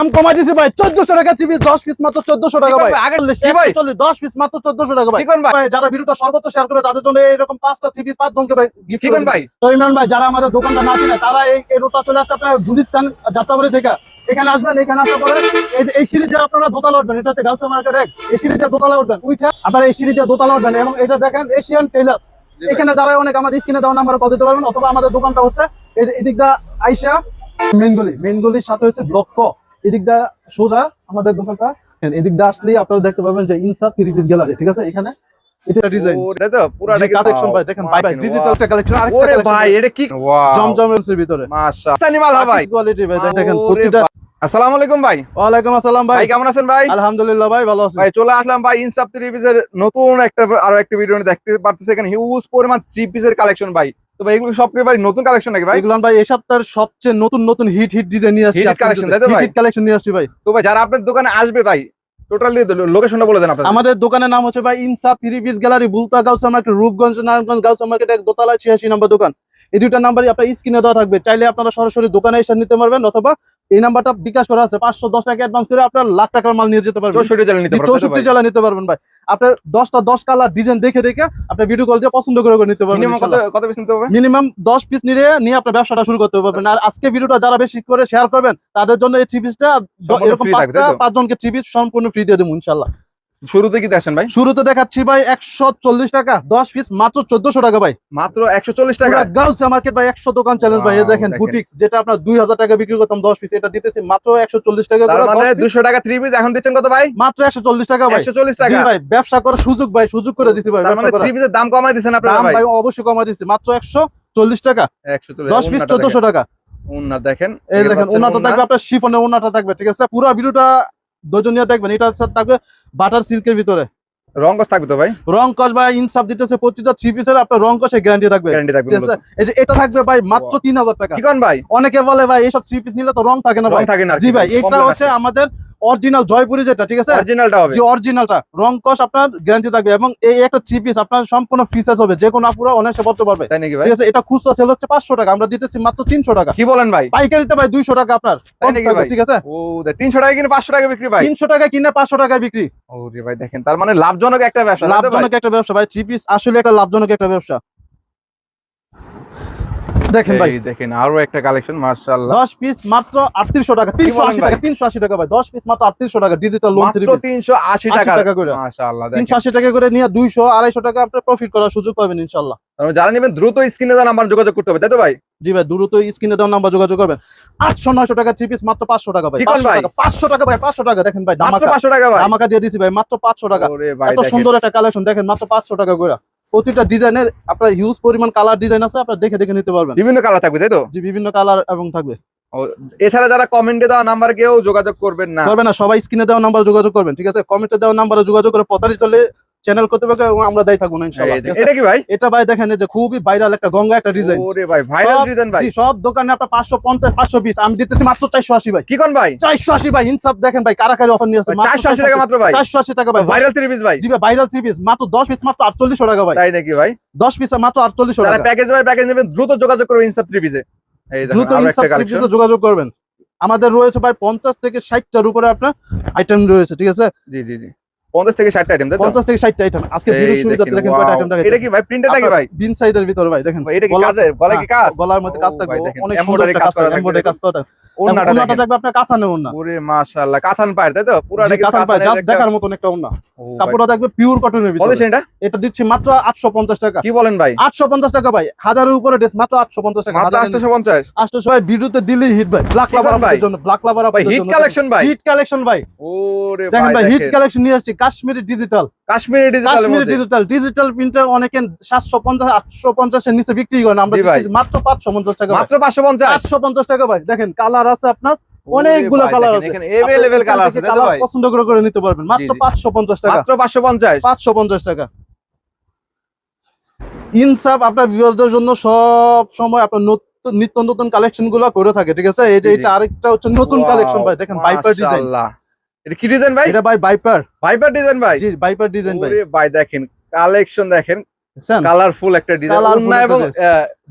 দাম কমাই দিছি ভাই 1400 টাকা টিভি 10 পিস মাত্র 1400 টাকা ভাই। আগে আগে ভাই? 10 পিস মাত্র 1400 টাকা ভাই। ভাই? ভাই যারা ভিডিওটা সর্বোচ্চ শেয়ার করবে তাদের জন্য এরকম পাঁচটা টিভি পাঁচ জনকে ভাই গিফট কি ভাই? তো ইমরান ভাই যারা আমাদের দোকানটা না চিনে তারা এই চলে আসছে আপনার গুলিস্তান যাত্রাবাড়ি থেকে। এখানে আসবেন এখানে আসার পরে এই যে এই সিঁড়িতে আপনারা দোতলা উঠবেন এটা হচ্ছে মার্কেট এক। এই সিঁড়িতে দোতলা উঠবেন উঠে আপনারা এই দোতলা উঠবেন এবং এটা দেখেন এশিয়ান টেলার্স এখানে দাঁড়ায় অনেক আমাদের স্ক্রিনে দেওয়া নাম্বার কল দিতে পারবেন অথবা আমাদের দোকানটা হচ্ছে এই যে এদিকটা আইসা মেনগুলি। মেনগুলির সাথে হচ্ছে ব্লক ক এদিকটা সোজা আমাদের দোকানটা। এদিকটা আসলেই আপনারা দেখতে পাবেন যে ইনসাফ থ্রি পিস গ্যালারি ঠিক আছে? এখানে এটা ডিজাইন ও, পুরো কালেকশন ভাই দেখেন ভাই ভাই ডিজিটাল কালেকশন ওরে ভাই এটা কি জমজমের ভিতরে। মাশাআল্লাহ। মাল ভাই। কোয়ালিটি ভাই দেখেন প্রতিটা আসসালামু আলাইকুম ভাই। ওয়ালাইকুম আসসালাম ভাই। ভাই কেমন আছেন ভাই? আলহামদুলিল্লাহ ভাই ভালো আছি। ভাই চলে আসলাম ভাই ইনসাফ থ্রি পিসের নতুন একটা আরও একটা ভিডিও দেখতে পারতেছে এখানে হিউজ পরিমাণ থ্রি পিসের কালেকশন ভাই। তো ভাই এগুলো সব কি ভাই নতুন কালেকশন নাকি ভাই? এগুলো ভাই এই সপ্তাহের সবচেয়ে নতুন নতুন হিট হিট ডিজাইন নিয়ে আসছি Hit তাই তো ভাই? হিট কালেকশন নিয়ে আসছি ভাই। তো ভাই যারা আপনার দোকানে আসবে ভাই টোটালি লোকেশনটা বলে দেন আপনাদের। আমাদের দোকানের নাম হচ্ছে ভাই Insaf three piece gallery Bulta Gausia market Rupganj Narayanganj Gausia market এক দোতলা ছিয়াশি নম্বর দোকান। এই দুইটা নাম্বারই আপনার স্ক্রিনে দেওয়া থাকবে। চাইলে আপনারা সরাসরি দোকানে এসে নিতে পারবেন অথবা এই নাম্বারটা বিকাশ করা আছে পাঁচশো দশ টাকা অ্যাডভান্স করে আপনার লাখ টাকার মাল নিয়ে যেতে পারবেন। চৌষট্টি? জেলা নিতে পারবেন ভাই? আপনার দশটা দশ কালার ডিজাইন দেখে দেখে আপনি ভিডিও কল দিয়ে পছন্দ করে নিতে পারবেন মিনিমাম দশ পিস নিয়ে নিয়ে আপনার ব্যবসাটা শুরু করতে পারবেন। আর আজকে ভিডিওটা যারা বেশি করে শেয়ার করবেন তাদের জন্য এই থ্রি পিসটা এরকম পাঁচটা? পাঁচজনকে থ্রি পিস সম্পূর্ণ ফ্রি দিয়ে দেবো ইনশাল্লাহ শুরুতে কি দেখছেন ভাই? শুরুতে দেখাচ্ছি ভাই একশো চল্লিশ টাকা দশ পিস মাত্র চোদ্দশো টাকা ভাই। মাত্র একশো চল্লিশ টাকা? গার্লস মার্কেট ভাই একশো দোকান চ্যালেঞ্জ ভাই দেখেন দেখেন। বুটিক্স যেটা আপনার দুই হাজার টাকা বিক্রি করতাম দশ পিস এটা দিতেছি মাত্র একশো চল্লিশ টাকা মানে দুশো টাকা থ্রি পিস এখন দিচ্ছেন কত ভাই? মাত্র একশো চল্লিশ টাকা ভাই। একশো টাকা। ভাই ব্যবসা করার সুযোগ ভাই সুযোগ করে দিছি ভাই মানে থ্রি পিসের দাম কমাই দিচ্ছেন আপনারা ভাই? অবশ্যই কমাই দিচ্ছি মাত্র একশো চল্লিশ টাকা। একশো দশ পিস চোদ্দশো টাকা। উন্নার দেখেন। এই দেখেন ওনাটা থাকবে আপনার শিফনের ওনাটা থাকবে ঠিক আছে? পুরো ভিডিওটা দুজনিয়া দেখবেন এটা স্যার থাকবে বাটার সিল্কের ভিতরে। রং কস থাকবে তো ভাই? রং কস ভাই ইনসাফ দিতেছে প্রতিটা থ্রি পিসের আপনার রং কসে গ্যারান্টি থাকবে। গ্যারান্টি থাকবে ঠিক এই যে এটা থাকবে ভাই মাত্র তিন হাজার টাকা। কি কোন ভাই? অনেকে বলে ভাই এইসব থ্রি পিস নিলে তো রং থাকে না রং থাকে না জি ভাই এটা হচ্ছে আমাদের অরিজিনাল জয়পুরি যেটা ঠিক আছে? অরিজিনালটা হবে। যে অরিজিনালটা রং কস আপনার গ্যারান্টি থাকবে এবং এই একটা থ্রি পিস আপনার সম্পূর্ণ ফিচার্স হবে যে কোনো আপুরা অনায়াসে পড়তে পারবে। তাই নাকি ভাই? ঠিক আছে এটা খুচরা সেল হচ্ছে পাঁচশো টাকা আমরা দিতেছি মাত্র তিনশো টাকা। কি বলেন ভাই? পাইকারিতে ভাই দুইশো টাকা আপনার? ঠিক আছে? ও তিনশো টাকা কিনে পাঁচশো টাকা বিক্রি ভাই। তিনশো টাকা কিনে পাঁচশো টাকায় বিক্রি। ও রে ভাই দেখেন তার মানে লাভজনক একটা ব্যবসা? লাভজনক একটা ব্যবসা ভাই থ্রি পিস আসলে একটা লাভজনক একটা ব্যবসা। দেখেন ভাই। দেখেন আরও একটা কালেকশন মার্শাল্লাহ দশ পিস মাত্র আটত্রিশশো টাকা তিনশো আশি বলেন ভাই? টাকা তিনশো আশি টাকা ভাই দশ পিস মাত্র আটত্রিশশো টাকা ডিজিটাল লোন থ্রি মাত্র তিনশো আশি 80 টাকা। টাকা করে। মাশাআল্লাহ দেখেন। তিনশো আশি টাকা করে নিয়ে দুইশো আড়াইশো টাকা আপনি প্রফিট করার সুযোগ পাবেন ইনশাল্লাহ তার মানে যারা নেবেন দ্রুত স্ক্রিনে দেওয়া নাম্বার যোগাযোগ করতে হবে তাই তো ভাই? জি ভাই দ্রুত স্ক্রিনে দেওয়ার নাম্বার যোগাযোগ করবেন। আটশো নয়শো টাকা থ্রি পিস মাত্র পাঁচশো টাকা ভাই। ঠিক আছে পাঁচশো ভাই। টাকা পাঁচশো টাকা ভাই পাঁচশো টাকা দেখেন ভাই দামাকা পাঁচশো টাকা ভাই? দামাকা দিয়ে দিছি ভাই মাত্র পাঁচশো টাকা। ওরে ভাই এত সুন্দর একটা কালেকশন দেখেন মাত্র পাঁচশো টাকা করে। প্রতিটা ডিজাইনের আপনার হিউজ পরিমাণ কালার ডিজাইন আছে আপনার দেখে দেখে নিতে পারবেন। বিভিন্ন কালার থাকবে তাই তো? জি বিভিন্ন কালার এবং থাকবে। এছাড়া যারা কমেন্টে দেওয়া নাম্বার কেউ যোগাযোগ করবেন না। করবেন না সবাই স্ক্রিনে দেওয়া নাম্বার যোগাযোগ করবেন ঠিক আছে? কমেন্টে দেওয়া নাম্বার যোগাযোগ করে পথারি চলে চ্যানেল করতে পারবে এবং আমরা দায়ী থাকব না ইনশাআল্লাহ। আছে? এটা কি ভাই? এটা ভাই দেখেন যে খুবই ভাইরাল একটা গঙ্গা একটা ডিজাইন ওরে ভাই ভাইরাল ডিজাইন ভাই। সব দোকানে আপনার পাঁচশো পঞ্চাশ পাঁচশো পিস আমি দিতেছি মাত্র চারশো আশি ভাই। কি কোন ভাই? চারশো আশি ভাই ইনসাফ দেখেন ভাই কারা কারাকারি অফার নিয়ে চারশো আশি টাকা মাত্র ভাই। চারশো আশি টাকা ভাই। ভাইরাল থ্রি পিস ভাই। জি ভাই ভাইরাল থ্রি পিস মাত্র দশ পিস মাত্র আটচল্লিশশো টাকা ভাই। তাই নাকি ভাই? দশ পিস মাত্র আটচল্লিশশো যারা টাকা। প্যাকেজ ভাই প্যাকেজ নেবেন দ্রুত যোগাযোগ করবে ইনসাপ থ্রি পিসে এই দেখেন দ্রুত ইনসাফ একটা থ্রি কালেকশন পিসে যোগাযোগ করবেন। আমাদের রয়েছে ভাই পঞ্চাশ থেকে ষাটটার উপরে আপনার আইটেম রয়েছে ঠিক আছে? জি জি জি। পঞ্চাশ থেকে ষাটটা আইটেম তাই তো? পঞ্চাশ থেকে ষাটটা আইটেম আজকে ভিডিও শুরুতে দেখেন, দেখেন কয়টা আইটেম দেখা এটা কি ভাই প্রিন্টার নাকি ভাই? বিন সাইডের ভিতরে ভাই দেখেন। এটা কি কাজের? গলায় কি কাজ? গলার মধ্যে কাজ থাকবে। অনেক সুন্দর কাজ করা এমব্রয়ডারি কাজ করা ওন্নাটা থাকবে আপনার কাঁথা নেবেন না ওরে মাশাআল্লাহ কাতান পায়ের তাই তো? পুরো জি, কাঁথান পায় জাস্ট দেখার মতন একটা ওন্না কাপড়টা থাকবে পিওর কটনের ভিতরে। এটা এটা দিচ্ছি মাত্র আটশো পঞ্চাশ টাকা। কি বলেন ভাই? আটশো পঞ্চাশ টাকা ভাই। হাজারের উপরে ড্রেস মাত্র আটশো পঞ্চাশ টাকা। মাত্র আটশো পঞ্চাশ? আটশো সবাই ভিডিওতে দিলেই হিট ভাই। ব্ল্যাক লাভার ভাই? জন্য ব্ল্যাক লাভার ভাই হিট কালেকশন ভাই? হিট কালেকশন ভাই। ওরে দেখেন ভাই হিট কালেকশন নিয়ে আসছি। Kashmiri digital Kashmiri digital Kashmiri digital digital প্রিন্টে অনেকে সাতশো পঞ্চাশ আটশো পঞ্চাশের নিচে বিক্রি করেন। আমরা মাত্র পাঁচশো পঞ্চাশ টাকা মাত্র পাঁচশো পঞ্চাশ? আটশো পঞ্চাশ টাকা ভাই। দেখেন কালার আছে আপনার। অনেকগুলো কালার আছে। এখানে কালার আছে থেকে তাই তো colour ভাই। পছন্দ করে করে নিতে পারবেন। মাত্র জি। পাঁচশো পঞ্চাশ টাকা। মাত্র পাঁচশো পঞ্চাশ? পাঁচশো পঞ্চাশ টাকা। ইনসাফ আপনার ভিউয়ার্সদের জন্য সব সময় আপনার নতুন নিত্য নতুন কালেকশনগুলো করে থাকে ঠিক আছে? এই যে। এটা আরেকটা হচ্ছে নতুন কালেকশন ভাই। দেখেন বাইপার ডিজাইন। এটা কি ডিজাইন ভাই? এটা ভাই বাইপার ভাইপার ডিজাইন ভাই? জি বাইপার ডিজাইন ভাই। ওরে ভাই দেখেন কালেকশন দেখেন কালারফুল একটা ডিজাইন Colourful এবং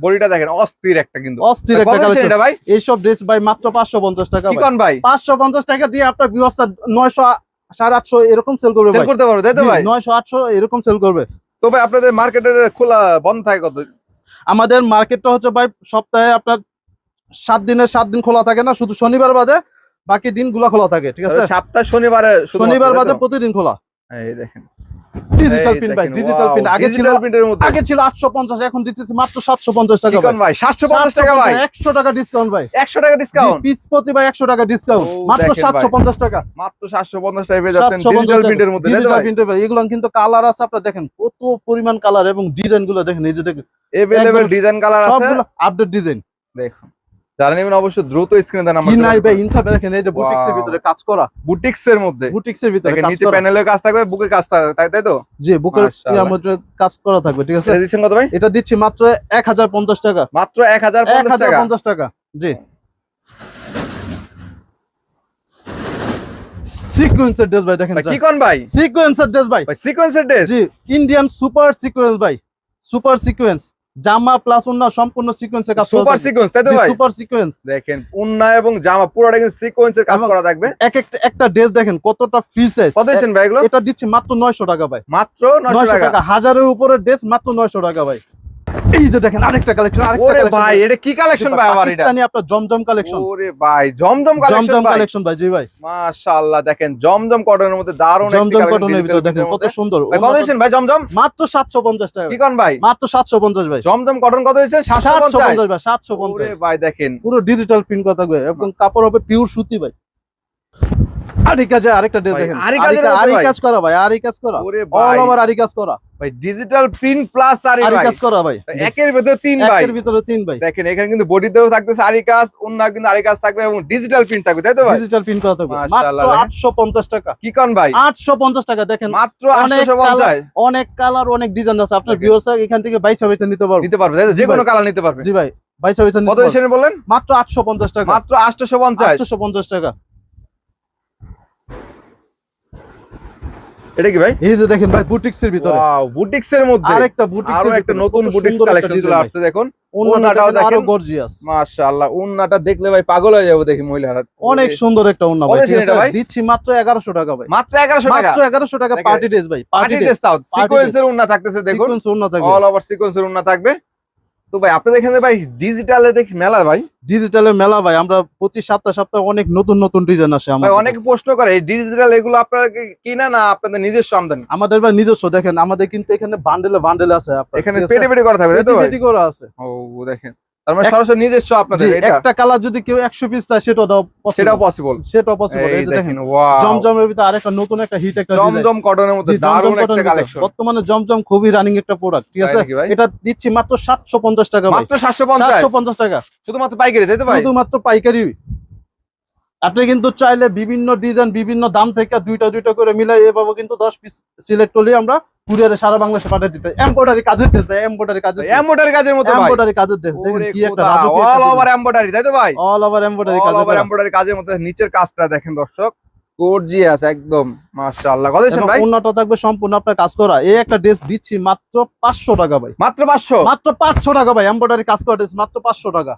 বডিটা দেখেন অস্থির একটা কিন্তু। অস্থির একটা কালেকশন এটা ভাই? এইসব ড্রেস ভাই মাত্র পাঁচশো পঞ্চাশ টাকা কি ভাই। ভাই? পাঁচশো পঞ্চাশ টাকা দিয়ে আপনার নয়শো সাড়ে আটশো এরকম সেল করবে সেল করতে পারো তাই তো ভাই? নয়শো আটশো এরকম সেল করবে। তবে আপনাদের মার্কেটের খোলা বন্ধ থাকে কত? আমাদের মার্কেটটা হচ্ছে ভাই সপ্তাহে আপনার সাত দিনের সাত দিন খোলা থাকে না শুধু শনিবার বাদে বাকি দিনগুলো খোলা থাকে ঠিক আছে সপ্তাহ শনিবারে শুধুমাত্র, শনিবার তাই বাদে তো? প্রতিদিন খোলা এই দেখেন ডিজিটাল পিন ভাই ডিজিটাল পিন আগে ছিল প্রিন্টের মধ্যে আগে ছিল আটশো পঞ্চাশ এখন দিতেছি মাত্র সাতশো পঞ্চাশ টাকা কি কোন ভাই 750 টাকা ভাই একশো টাকা ডিসকাউন্ট ভাই 100 টাকা ডিসকাউন্ট পিস প্রতি ভাই একশো টাকা ডিসকাউন্ট ও, মাত্র দেখেন সাতশো পঞ্চাশ টাকা মাত্র 750 টাকা পেয়ে যাচ্ছেন 750 ডিজিটাল টাকা। প্রিন্টের মধ্যে তাই তো Digital ভাই print এর ভাই, এগুলো কিন্তু কালার আছে আপনারা দেখেন কত পরিমাণ কালার এবং ডিজাইন গুলো দেখেন এই যে দেখেন अवेलेबल একদম ডিজাইন কালার আছে সবগুলো আপডেট ডিজাইন দেখুন যারা নেবেন অবশ্যই দ্রুত স্ক্রিনে দেন কি নাই ভাই ইনসাফে দেখেন এই যে বুটিক্স এর ভিতরে কাজ করা। বুটিক্স এর মধ্যে। বুটিক্স এর ভিতরে নিচে করা। প্যানেলের কাজ থাকবে বুকে কাজ থাকবে তাই তাই তো? জি বুকের মধ্যে কাজ করা থাকবে ঠিক আছে? দিচ্ছেন কত ভাই? এটা দিচ্ছি মাত্র এক হাজার পঞ্চাশ টাকা। মাত্র 1050 টাকা? পঞ্চাশ টাকা জি। সিকোয়েন্সের ড্রেস ভাই দেখেন কি কোন ভাই। সিকোয়েন্সের ড্রেস ভাই। ভাই সিকোয়েন্সের ড্রেস জি ইন্ডিয়ান সুপার সিকোয়েন্স ভাই। সুপার সিকোয়েন্স জামা প্লাস উন্না সম্পূর্ণ সিকোয়েন্সের কাজ সুপার। সিকোয়েন্স তাই তো ভাই? সুপার সিকোয়েন্স দেখেন উন্না এবং জামা পুরোটা কিন্তু সিকোয়েন্সের কাজ করা থাকবে। এক একটা একটা ড্রেস দেখেন কতটা ফ্রি সাইজ কত দেন ভাই এগুলো? এটা দিচ্ছি মাত্র নয়শো টাকা ভাই। মাত্র 900 নয়শো টাকা। হাজারের উপরে ড্রেস মাত্র নয়শো টাকা ভাই। এই যে দেখেন আরেকটা কালেকশন ওরে ভাই এটা কি কালেকশন ভাই আবার এটা? পাকিস্তানি আপনার জমজম কালেকশন ওরে ভাই জমজম কালেকশন জমজম কালেকশন ভাই। জি ভাই। মাশাআল্লাহ দেখেন জমজম কটনের মধ্যে দারুণ একটি জমজম কটনের ভিতরে দেখেন কত সুন্দর। কত দিচ্ছেন ভাই জমজম? মাত্র সাতশো পঞ্চাশ টাকা। কি কোন ভাই? মাত্র সাতশো পঞ্চাশ ভাই। জমজম কটন কত সাতশো 750 পঞ্চাশ ভাই সাতশো ওরে ভাই দেখেন। পুরো ডিজিটাল প্রিন্ট কথা থাকবে এবং কাপড় হবে পিওর সুতি ভাই। আরি কাজে আরেকটা ড্রেস দেখেন। আরি। কাজ করা ভাই আরি কাজ করা। ওরে অল ওভার আরি কাজ করা। ভাই ডিজিটাল প্রিন্ট প্লাস আরি কাজ করা ভাই। একের ভিতরে তিন ভাই। একের ভিতরে তিন ভাই। দেখেন এখানে কিন্তু বডিতেও থাকতেছে আরি কাজ অন্য কিন্তু আরি কাজ থাকবে এবং ডিজিটাল প্রিন্ট থাকবে তাই তো ভাই? ডিজিটাল প্রিন্ট করা থাকবে। মাত্র দেখেন। আটশো পঞ্চাশ টাকা। কি কোন ভাই? আটশো পঞ্চাশ টাকা দেখেন। মাত্র অনেক 850 অনেক কালার অনেক ডিজাইন আছে। আপনার. ভিউয়ার্স এখান থেকে বাইশা বাইশা নিতে পারব। নিতে পারবে তাই তো? যে কোনো কালার নিতে পারবে। জি ভাই বাইশা বাইশা কত বললেন? মাত্র আটশো পঞ্চাশ টাকা। মাত্র 850 আটশো পঞ্চাশ টাকা। এটা কি ভাই? এই যে দেখেন ভাই বুটিক্স এর ভিতরে। ওয়াও বুটিক্স এর মধ্যে। আরেকটা বুটিক্স আরও একটা নতুন বুটিক্স কালেকশন চলে আসছে দেখুন। ওন্নাটাও দেখেন গর্জিয়াস মাশাআল্লাহ উন্নাটা দেখলে ভাই পাগল হয়ে যাব দেখি মহিলারা। অনেক সুন্দর একটা ওন্না ভাই? দিচ্ছি মাত্র এগারোশো টাকা ভাই। মাত্র 1100 টাকা? মাত্র এগারোশো টাকা দেখেন। পার্টি ড্রেস ভাই পার্টি ড্রেস তাও। সিকোয়েন্সের উন্না থাকতেছে দেখুন। সিকোয়েন্স ওন্না থাকবে। অল ওভার সিকোয়েন্সের উন্না থাকবে। তো ভাই আপনাদের এখানে ভাই ডিজিটালে দেখি মেলা ভাই? ডিজিটালে মেলা ভাই আমরা প্রতি সপ্তাহ সপ্তাহে অনেক নতুন নতুন ডিজাইন আসে আমাদের অনেক প্রশ্ন করে এই ডিজিটাল এগুলো আপনারা কি- কিনা না আপনাদের নিজস্ব আমদানি? আমাদের ভাই নিজস্ব দেখেন আমাদের কিন্তু এখানে বান্ডেলে বান্ডেল আছে। এখানে পেটি? পেটে করা থাকবে পেটি করা আছে। ও দেখেন। তার মানে এক- সরাসরি নিজস্ব আপনাদের একটা কালার যদি কেউ একশো পিস চায় সেটাও দাও সেটাও সেটাও পসিবল সেটাও পসিবল এই যে দেখেন জমজমের ভিতরে আরেকটা নতুন একটা হিট একটা জমজম কটনের মধ্যে দারুণ একটা কালেকশন বর্তমানে জমজম খুবই রানিং একটা প্রোডাক্ট ঠিক আছে? এটা দিচ্ছি মাত্র সাতশো পঞ্চাশ টাকা মাত্র 750 সাতশো পঞ্চাশ টাকা। শুধুমাত্র পাইকারি তাই তো ভাই? শুধুমাত্র পাইকারি। আপনি কিন্তু চাইলে বিভিন্ন ডিজাইন বিভিন্ন দাম থেকে দুইটা দুইটা করে মিলাই এভাবে কিন্তু দশ পিস সিলেক্ট করলে আমরা কুরিয়ারে সারা বাংলাদেশে পাঠিয়ে দিতে। এমব্রয়ডারি কাজের ড্রেস এমব্রয়ডারি কাজের এমব্রয়ডারি কাজের মতো ভাই। এমব্রয়ডারি কাজের ড্রেস দেখেন কি একটা অল ওভার এমব্রয়ডারি তাই তো ভাই? অল ওভার এমব্রয়ডারি অল কাজ ওভার এমব্রয়ডারি কাজের মধ্যে নিচের কাজটা দেখেন দর্শক। গর্জিয়াস একদম মাশাআল্লাহ। কত দিচ্ছেন ভাই? অন্যটা থাকবে সম্পূর্ণ আপনার কাজ করা। এই একটা ড্রেস দিচ্ছি মাত্র পাঁচশো টাকা ভাই। মাত্র 500 মাত্র পাঁচশো টাকা ভাই এমব্রয়ডারি কাজ করা ড্রেস মাত্র পাঁচশো টাকা।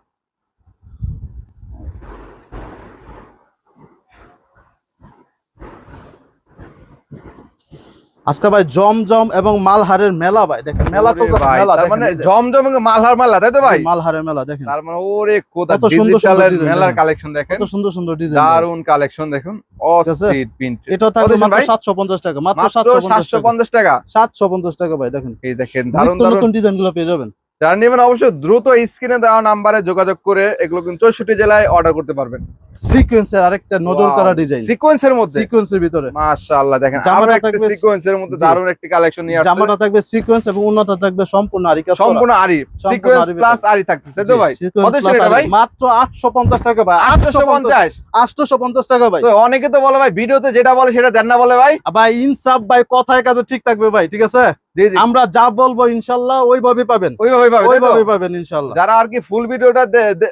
আজকে ভাই জমজম এবং মালহারের মেলা ভাই দেখেন মেলা তো মেলা মানে জমজম এবং মালহার মাল্লা তাই তো ভাই? মালহারের মেলা দেখেন। তার মানে ওরে কত সুন্দর সুন্দর মেলার কালেকশন দেখেন। কত সুন্দর সুন্দর ডিজাইন দারুণ কালেকশন দেখুন। অস্থির প্রিন্ট এটা থাকবে মাত্র ভাই? সাতশো পঞ্চাশ টাকা মাত্র মাত্র সাতশো পঞ্চাশ টাকা। 750 টাকা? ভাই দেখেন। এই দেখেন দারুণ দারুণ নতুন ডিজাইনগুলো পেয়ে যাবেন। যারা নেবেন অবশ্যই দ্রুত স্ক্রিনে দেওয়া নাম্বারে যোগাযোগ করে এগুলো কিন্তু চৌষট্টি জেলায় অর্ডার করতে পারবেন। সিকোয়েন্সের আরেকটা নজর করা ডিজাইন সিকোয়েন্সের মধ্যে? সিকোয়েন্সের ভিতরে। মাশাআল্লাহ দেখেন জামাটা একটা থাকবে- সিকোয়েন্সের মধ্যে একটি কালেকশন নিয়ে আসছে। জামাটা থাকবে সিকোয়েন্স এবং উন্নত থাকবে সম্পূর্ণ আরি কাজ সম্পূর্ণ আরি। সিকোয়েন্স প্লাস আরি থাকতেছে তাই তো ভাই? কত আরি। ভাই? মাত্র আটশো পঞ্চাশ টাকা ভাই আটশো পঞ্চাশ। 850 টাকা ভাই। তো অনেকে তো বলে ভাই ভিডিওতে যেটা বলে সেটা দেন না বলে ভাই? ভাই ইনসাফ ভাই কথায় কাজে ঠিক থাকবে ভাই ঠিক আছে? আমরা যা বলব ইনশাল্লাহ ওইভাবে পাবেন। ওইভাবে পাবেন ইনশাল্লাহ। যারা আর কি ফুল ভিডিওটা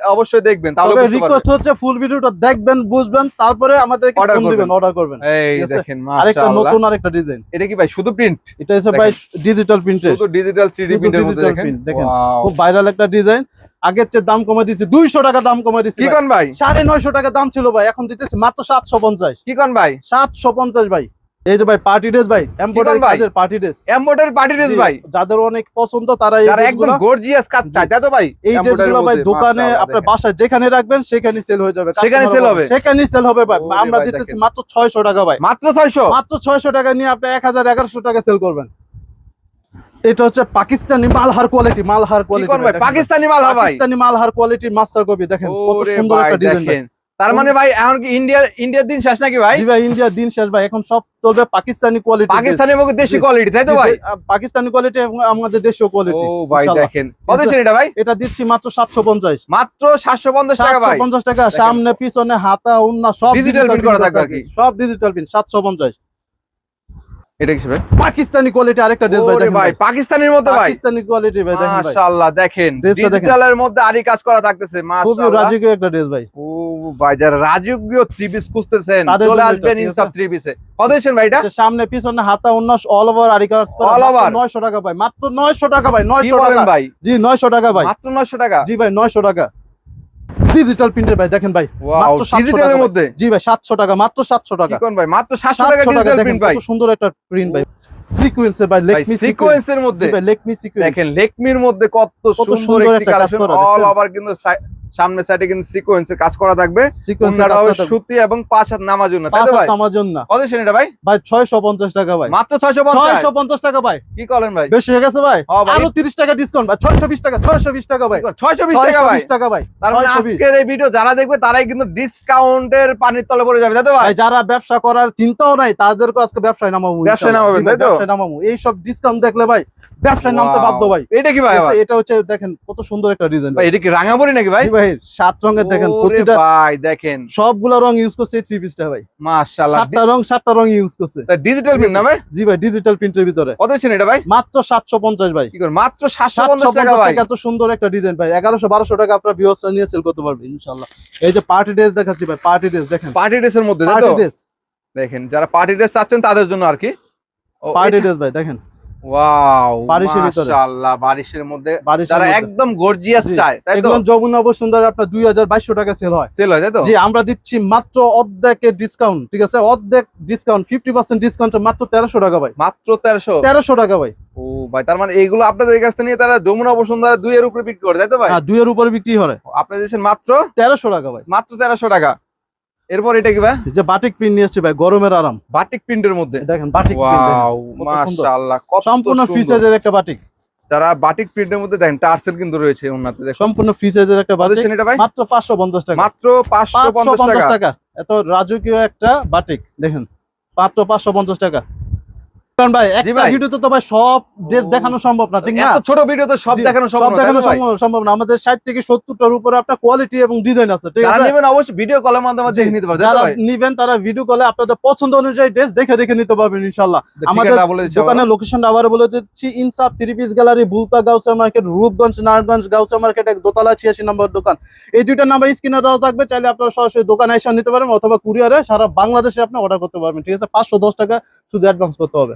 অবশ্যই দেখবেন তাহলে। রিকোয়েস্ট হচ্ছে ফুল ভিডিওটা আপনারা দেখবেন বুঝবেন তারপরে আমাদেরকে ফোন দিবেন অর্ডার করবেন। এই? দেখেন আরেকটা নতুন আরেকটা ডিজাইন এটা কি ভাই শুধু প্রিন্ট এটা হচ্ছে ভাই ডিজিটাল প্রিন্ট শুধু ডিজিটাল 3D প্রিন্টের মধ্যে দেখেন? দেখেন। খুব ভাইরাল একটা ডিজাইন আগের চেয়ে দাম কমে দিয়েছি দুইশো টাকা দাম কমে দিয়েছি কি ভাই। সাড়ে নয়শো টাকা দাম ছিল ভাই এখন দিতেছি মাত্র সাতশো পঞ্চাশ। কি ভাই? সাতশো পঞ্চাশ ভাই। এই যে ভাই পার্টি ড্রেস ভাই এমব্রয়ডারি কাজের party dress embroidery party dress ভাই। যাদের অনেক পছন্দ তারা এই যারা একদম গর্জিয়াস কাজ চায় তাই তো ভাই? এই ড্রেসগুলো ভাই দোকানে আপনার বাসায় যেখানে রাখবেন সেখানেই সেল হয়ে যাবে সেখানে বলবে, হবে? সেখানেই সেল হবে ভাই। আমরা দিতেছি মাত্র ছয়শো টাকা ভাই। মাত্র 600 মাত্র ছয়শো টাকা নিয়ে আপনি এক হাজার এগারোশো টাকা সেল করবেন। এটা হচ্ছে পাকিস্তানি মালহার কোয়ালিটি মালহার কোয়ালিটি পাকিস্তানি মাল হ্যাঁ ভাই? পাকিস্তানি মালহার কোয়ালিটির মাস্টার কপি দেখেন কত সুন্দর একটা ডিজাইন তার মানে ভাই এখন কি ইন্ডিয়ার ইন্ডিয়ার দিন শেষ নাকি ভাই? ভাই ইন্ডিয়ার দিন শেষ ভাই। এখন সব চলবে পাকিস্তানি কোয়ালিটি পাকিস্তানি এবং দেশি কোয়ালিটি তাই তো ভাই? পাকিস্তানি কোয়ালিটি এবং আমাদের দেশীয় কোয়ালিটি ও ভাই দেখেন। কত ছিল এটা ভাই? এটা দিচ্ছি মাত্র সাতশো পঞ্চাশ। মাত্র 750 টাকা ভাই। 750 টাকা সামনে পিছনে হাতা উন্না সব ডিজিটাল প্রিন্ট করা থাকবে আর কি। সব ডিজিটাল প্রিন্ট সাতশো পঞ্চাশ। এটা কি ভাই? পাকিস্তানি কোয়ালিটি আরেকটা ড্রেস ভাই দেখেন ভাই ভাই। মধ্যে ভাই। পাকিস্তানি কোয়ালিটি ভাই দেখেন ভাই। মাশাআল্লাহ দেখেন। ডিজিটালের মধ্যে আরই কাজ করা থাকতেছে খুবই রাজকীয় একটা ড্রেস ভাই। ও ভাই যারা রাজকীয় থ্রি পিস খুঁজতেছেন চলে আসবেন ইনসাফ থ্রি পিসে কত ভাই এটা? সামনে পিছনে হাতা উন্না অল ওভার আরি কাজ করা। All over? নয়শো টাকা ভাই মাত্র নয়শো টাকা ভাই কি নয়শো বলেন টাকা। ভাই? জি নয়শো টাকা ভাই। মাত্র 900 টাকা? জি ভাই নয়শো টাকা। ডিজিটাল প্রিন্টের ভাই দেখেন ভাই মাত্র 700 টাকা মধ্যে? জি ভাই সাতশো টাকা মাত্র সাতশো কি টাকা কোন ভাই? মাত্র 700 টাকা 700 টাকা ডিজিটাল দেখেন প্রিন্ট ভাই। সুন্দর একটা প্রিন্ট ভাই। সিকোয়েন্সে ভাই লেকমি সিকোয়েন্সের মধ্যে লেকমি সিকোয়েন্স দেখেন লেকমির মধ্যে কত সুন্দর একটি কালেকশন অল ওভার কিন্তু সামনে সাইডে কিন্তু সিকোয়েন্সের কাজ করা থাকবে। সুতি এবং পাঁচ হাত নামার জন্য কত এটা ভাই? ভাই ছয়শো পঞ্চাশ টাকা ভাই। মাত্র 650 ছয়শো পঞ্চাশ টাকা ভাই। কি করেন ভাই? বেশি হয়ে গেছে ভাই? হ্যাঁ আরও তিরিশ টাকা ডিসকাউন্ট ভাই ছয়শো বিশ টাকা ছয়শো বিশ টাকা ভাই। 620 টাকা ভাই? 620 টাকা ভাই তার মানে আজকের এই ভিডিও যারা দেখবে তারাই কিন্তু ডিসকাউন্টের পানির তলে পড়ে যাবে ভাই? যারা ব্যবসা করার চিন্তাও নাই তাদেরকে আজকে ব্যবসায় নামাবো ব্যবসায়। নামাবেন, তো? ব্যবসায় এই সব ডিসকাউন্ট দেখলে ভাই ব্যবসায় নামতে. বাধ্য ভাই। এটা কি ভাই এটা হচ্ছে দেখেন কত সুন্দর একটা ডিজাইন ভাই এটা কি নাকি ভাই? ভাই সাত রঙের দেখেন প্রতিটা ভাই দেখেন। সবগুলা রং ইউজ করছে থ্রি পিসটা ভাই। মাশাআল্লাহ। সাতটা রং সাতটা রং ইউজ করছে। ডিজিটাল প্রিন্ট না ভাই? জি ভাই ডিজিটাল প্রিন্টের ভিতরে। কত এটা ভাই? মাত্র সাতশো পঞ্চাশ ভাই। কি করে? মাত্র 750 সাতশো টাকা ভাই। এত সুন্দর একটা ডিজাইন ভাই। টাকা আপনার ভিউসটা নিয়ে সেল করতে পারবে ইনশাল্লাহ এই যে পার্টি ড্রেস দেখাচ্ছি ভাই পার্টি ড্রেস দেখেন। পার্টি ড্রেসের মধ্যে দেখেন যারা পার্টি ড্রেস চাচ্ছেন তাদের জন্য আর কি। পার্টি ড্রেস ভাই দেখেন। ওয়াও বারিশের ভিতরে। মাশাআল্লাহ বারিশের মধ্যে যারা একদম গর্জিয়াস জি। চায় তাই তো? এগুলো যমুনা বসুন্ধরা আপনার দুই হাজার বাইশশো টাকা সেল হয়। সেল হয় তাই তো? জি আমরা দিচ্ছি মাত্র অর্ধেকের ডিসকাউন্ট ঠিক আছে? অর্ধেক ডিসকাউন্ট ফিফটি পার্সেন্ট ডিসকাউন্ট মাত্র তেরোশো টাকা ভাই। মাত্র 1300 তেরোশো টাকা ভাই। ও ভাই তার মানে এইগুলো আপনাদের কাছ থেকে নিয়ে তারা যমুনা বসুন্ধরা দুই এর উপরে বিক্রি করে তাই তো ভাই? হ্যাঁ দুইয়ের উপরে বিক্রি হয় আপনারা দিয়েছেন মাত্র তেরোশো টাকা ভাই। মাত্র তেরোশো টাকা। এরপর এটা কি ভাই? যে বাটিক প্রিন্ট নিয়ে আসছে ভাই গরমের আরাম। বাটিক প্রিন্টের মধ্যে? দেখেন বাটিক ওয়াও। মাশাআল্লাহ কত সম্পূর্ণ ফিচারের একটা বাটিক যারা বাটিক প্রিন্টের মধ্যে দেখেন টার্সেল কিন্তু রয়েছে ওনাতে দেখেন। সম্পূর্ণ ফিসেজের একটা বাটিক এটা ভাই? মাত্র পাঁচশো পঞ্চাশ টাকা। মাত্র পাঁচশো পাঁচশো পঞ্চাশ পঞ্চাশ টাকা। টাকা। এত রাজকীয় একটা বাটিক দেখেন। মাত্র পাঁচশো পঞ্চাশ টাকা। কারণ ভাই একটা ভিডিওতে তো ভাই সব ড্রেস দেখানো সম্ভব না ঠিক না? এত ছোট ভিডিওতে সব দেখানো সম্ভব না, দেখানো? সম্ভব- না। আমাদের ষাট থেকে সত্তরটার উপরে আপনার কোয়ালিটি এবং ডিজাইন আছে ঠিক আছে? নেবেন অবশ্যই ভিডিও কলের মাধ্যমে দেখে নিতে পারবেন যারা নিবেন তারা ভিডিও কলে আপনাদের পছন্দ অনুযায়ী ড্রেস দেখে দেখে নিতে পারবেন ইনশাল্লাহ আমাদের দোকানের লোকেশনটা আবার বলে দিচ্ছি Insaf three piece gallery Bulta Gausia market Rupganj Narayanganj Gausia market এক দোতলা ছিয়াশি নম্বর দোকান। এই দুইটা নাম্বার স্ক্রিনে দেওয়া থাকবে চাইলে আপনারা সরাসরি দোকানে এসে নিতে পারবেন অথবা কুরিয়ারে সারা বাংলাদেশে আপনি অর্ডার করতে পারবেন ঠিক আছে? পাঁচশো দশ টাকা শুধু অ্যাডভান্স করতে হবে।